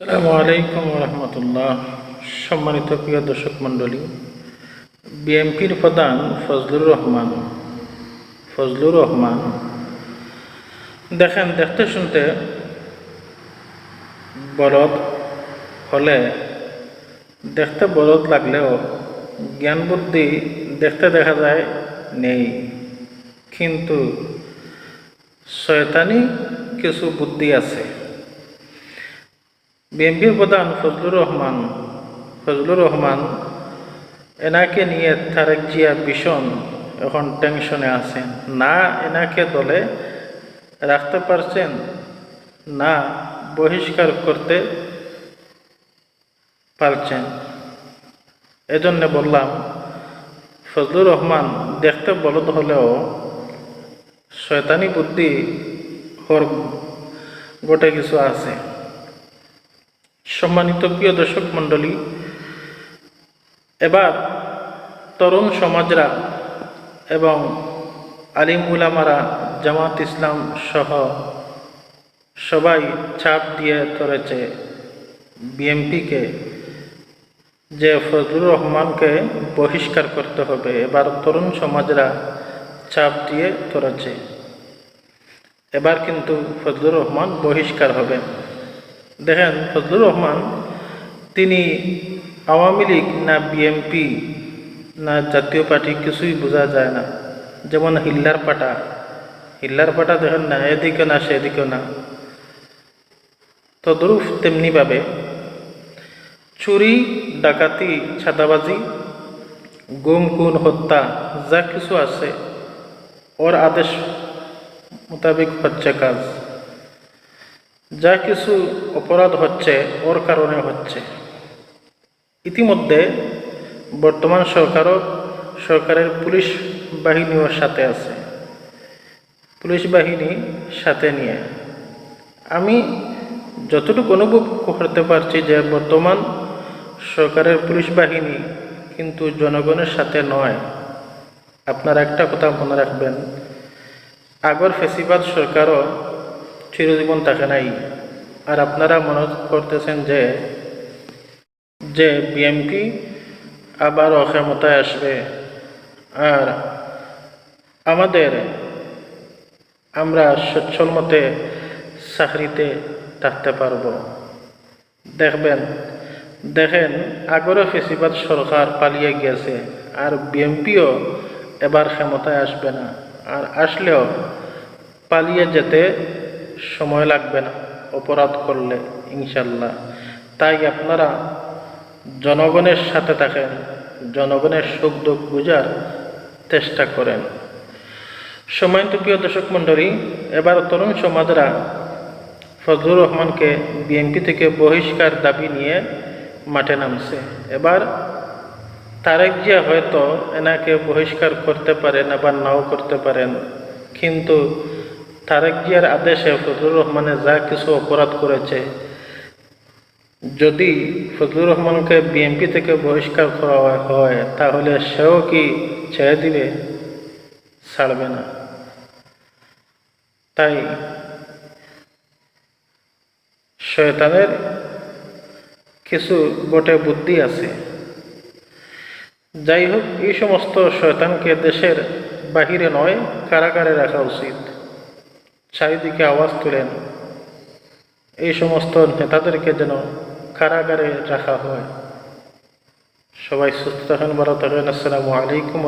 আসসালামু আলাইকুম রহমতুল্লাহ সম্মানিত প্রিয় দর্শক মণ্ডলী বিএনপির প্রধান ফজলুর রহমান ফজলুর রহমান, দেখেন, দেখতে শুনতে বলদ হলে, দেখতে বলদ লাগলেও জ্ঞান বুদ্ধি দেখতে দেখা যায় নেই। কিন্তু শয়তানি কিছু বুদ্ধি আছে। বিএনপির প্রধান ফজলুর রহমান ফজলুর রহমান এনাকে নিয়ে তারেক জিয়া ভীষণ এখন টেনশনে আছেন না এনাকে দলে রাখতে পারছেন না বহিষ্কার করতে পারছেন এজন্য বললাম ফজলুর রহমান দেখতে বলদ হলেও শয়তানি বুদ্ধি হর গোটে কিছু আছে সম্মানিত প্রিয় দর্শক মণ্ডলী, এবার তরুণ সমাজরা এবং আলিম উলামারা জামাত ইসলাম সহ সবাই চাপ দিয়ে ধরেছে বিএমপিকে, যে ফজলুর রহমানকে বহিষ্কার করতে হবে, এবার তরুণ সমাজরা চাপ দিয়ে ধরেছে। এবার কিন্তু ফজলুর রহমান বহিষ্কার হবেন দেখেন ফজলুর রহমান, তিনি আওয়ামী লীগ না বিএমপি না জাতীয় পার্টি কিছুই বোঝা যায় না। যেমন হিল্লার পাটা। হিল্লার পাটা দেখেন না এদিকে না সেদিকে না। তদরূপ তেমনিভাবে চুরি, ডাকাতি, ছাদাবাজি, গুম, খুন, হত্যা, যা কিছু আছে, ওর আদেশ মোতাবেক হচ্ছে কাজ। যা কিছু অপরাধ হচ্ছে, ওর কারণে হচ্ছে। ইতিমধ্যে বর্তমান সরকারও সরকারের পুলিশ বাহিনীও সাথে আছে। পুলিশ বাহিনী সাথে নিয়ে। আমি যতটুকু অনুভব করতে পারছি যে বর্তমান সরকারের পুলিশ বাহিনী কিন্তু জনগণের সাথে নয়। আপনারা একটা কথা মনে রাখবেন, আগর ফেসিবাদ সরকারও চিরজীবন থাকে নাই। আর আপনারা মনে করতেছেন যে যে বিএমপি আবার অক্ষমতায় আসবে। আর আমাদের আমরা সচ্ছল মতে চাকরিতে থাকতে পারব। দেখবেন, দেখেন, আগরও ফেসিবাদ সরকার পালিয়ে গিয়েছে, আর বিএমপিও এবার ক্ষমতায় আসবে না। আর আসলেও পালিয়ে যেতে সময় লাগবে না, অপরাধ করলে ইনশাল্লাহ তাই আপনারা জনগণের সাথে থাকেন, জনগণের সুখ দুঃখ বুঝার চেষ্টা করেন। সময়ন্ত প্রিয় দর্শক মণ্ডলী, এবার তরুণ সমাজরা ফজলুর রহমানকে বিএনপি থেকে বহিষ্কার দাবি নিয়ে মাঠে নামছে। এবার তারেক জিয়া হয়তো এনাকে বহিষ্কার করতে পারেন আবার নাও করতে পারেন, কিন্তু তারেক জিয়ার আদেশে ফজলুর রহমানে যা কিছু অপরাধ করেছে, যদি ফজলুর রহমানকে বিএনপি থেকে বহিষ্কার করা হয়, তাহলে সেও কি ছেড়ে দিবে? ছাড়বে না। তাই শয়তানের কিছু বটে বুদ্ধি আছে। যাই হোক, এই সমস্ত শয়তানকে দেশের বাহিরে নয়, কারাগারে রাখা উচিত। চারিদিকে আওয়াজ তোলেন। এই সমস্ত নেতাদেরকে যেন কারাগারে রাখা হয়। সবাই সুস্থ থাকেন, ভালো থাকেন। আসসালামু আলাইকুম